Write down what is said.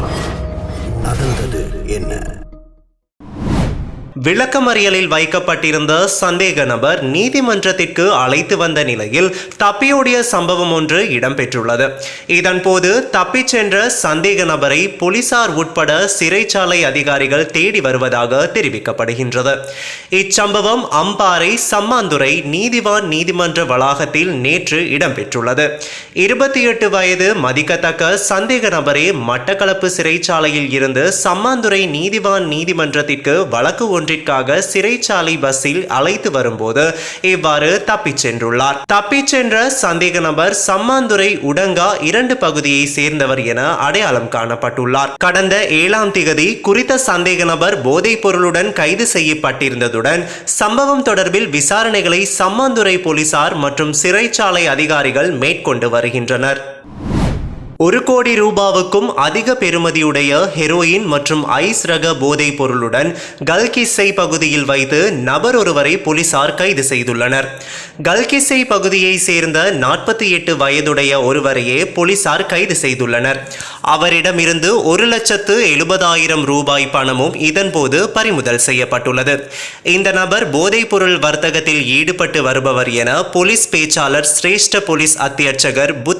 மாற்றம் நடந்தது என்ன? விளக்கமறியலில் வைக்கப்பட்டிருந்த சந்தேக நபர் நீதிமன்றத்திற்கு அழைத்து வந்த நிலையில் தப்பியோடிய சம்பவம் ஒன்று இடம்பெற்றுள்ளது. இதன்போது தப்பிச் சென்ற சந்தேக நபரை போலீசார் உட்பட சிறைச்சாலை அதிகாரிகள் தேடி வருவதாக தெரிவிக்கப்படுகின்றது. இச்சம்பவம் அம்பாறை சம்மாந்துறை நீதிவான் நீதிமன்ற வளாகத்தில் நேற்று இடம்பெற்றுள்ளது. இருபத்தி எட்டு வயது மதிக்கத்தக்க சந்தேக நபரே மட்டக்களப்பு சிறைச்சாலையில் இருந்து சம்மாந்துறை நீதிவான் நீதிமன்றத்திற்கு வழக்கு ஒன்று ஒன்றிற்காக சிறைச்சாலை பஸ்ஸில் அழைத்து வரும்போது இவ்வாறு தப்பிச் சென்றுள்ளார். தப்பிச் சென்ற சந்தேக நபர் சம்மாந்துறை உடங்கா இரண்டு பகுதியை சேர்ந்தவர் என அடையாளம் காணப்பட்டுள்ளார். கடந்த ஏழாம் திகதி குறித்த சந்தேக நபர் போதைப் பொருளுடன் கைது செய்யப்பட்டிருந்ததுடன் சம்பவம் தொடர்பில் விசாரணைகளை சம்மாந்துறை போலீசார் மற்றும் சிறைச்சாலை அதிகாரிகள் மேற்கொண்டு வருகின்றனர். ஒரு கோடி ரூபாவுக்கும் அதிக பெறுமதியுடைய ஹெரோயின் மற்றும் ஐஸ் ரக போதைப் பொருளுடன் கல்கிஸ்ஸை பகுதியில் வைத்து நபர் ஒருவரை போலீசார் கைது செய்துள்ளனர். கல்கிஸ்ஸை பகுதியை சேர்ந்த நாற்பத்தி எட்டு வயதுடைய ஒருவரையே போலீசார் கைது செய்துள்ளனர். அவரிடமிருந்து ஒரு லட்சத்து எழுபதாயிரம் ரூபாய் பணமும் இதன்போது பறிமுதல் செய்யப்பட்டுள்ளது. இந்த நபர் போதைப் பொருள் வர்த்தகத்தில் ஈடுபட்டு வருபவர் என போலீஸ் பேச்சாளர் சிரேஷ்ட போலீஸ் அத்தியட்சகர் புத்